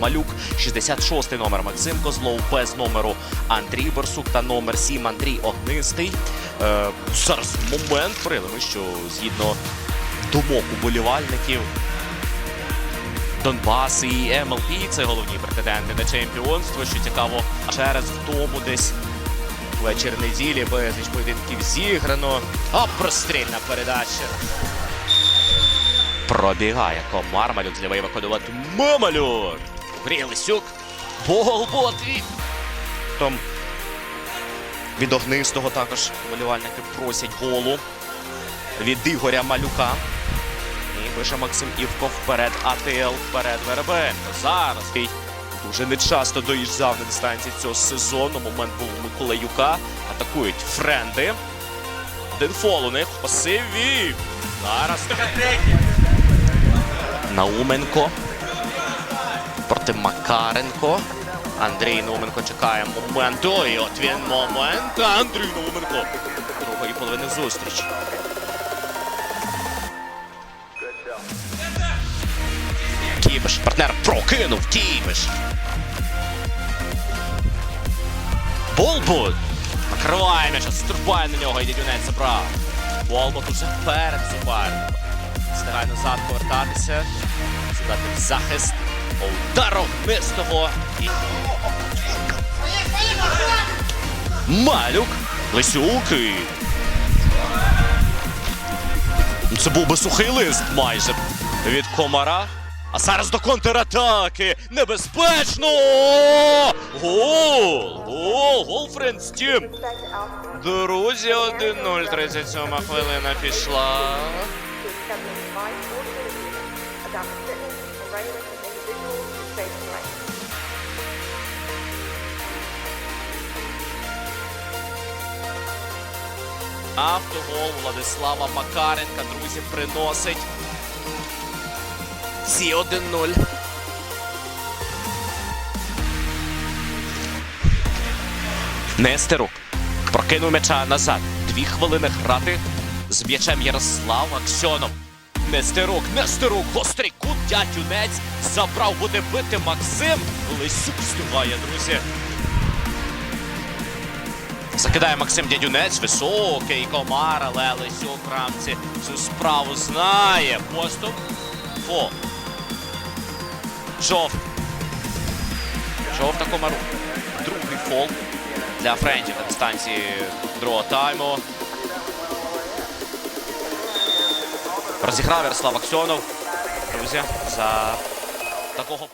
Малюк, 66-й номер Максим Козлов, без номеру Андрій Борсук та номер 7 Андрій Огнистий. Е, зараз момент прилими, що згідно думок уболівальників. Донбас і МЛП це головні претенденти на чемпіонство. Що цікаво, через втому десь вечір неділі безліч поєдинків зіграно. А прострільна передача. Пробігає комар. Малюк злівий виконувати Мамалюк. Грій Лисюк. Гол Ботві. Том від огнистого також болівальники просять голу від Ігоря Малюка. І пише Максим Івко вперед, АТЛ вперед Вербенко. Зараз Ей, дуже нечасто доїжджав на дистанції цього сезону. Момент був у Миколаюка. Атакують френди. Один фол у них пасиві. Зараз Науменко. Проти Макаренко. Андрій Науменко чекає моменту. І от він момент. Андрій Науменко. Другої половини зустрічі. Кібиш. Партнер прокинув. Кібиш. Болбут. Накриває м'яч, стрибає на нього і дідюнець забрав. Болбут уже перед суперником. Назад повертатися. Сідати в захист. Удар огнистого. І... Малюк. Лисюк. і- Ну, Це був би сухий лист майже від комара. А зараз до контратаки. Небезпечно! Гол! Гол! Гол Френдс Тім! Друзі, 1-0, 37 хвилина пішла. Автогол Владислава Макаренка, друзі, приносить. Ці 1-0. Нестерук прокинув м'яча назад. Дві хвилини грати з м'ячем Ярослав Аксьонов. Нестерук, Нестерук, гострий кут, дядюнець. Забрав, буде бити Максим. Лисюк встигає, друзі. Закидає Максим Дядюнець, високий комар, але Лисюк рамці цю справу знає. Поступ. Фо. Жов. Жовта комару. Другий фол для френчів на дистанції другого тайму. Розіграв Ярослав Аксьонов. Друзі, за такого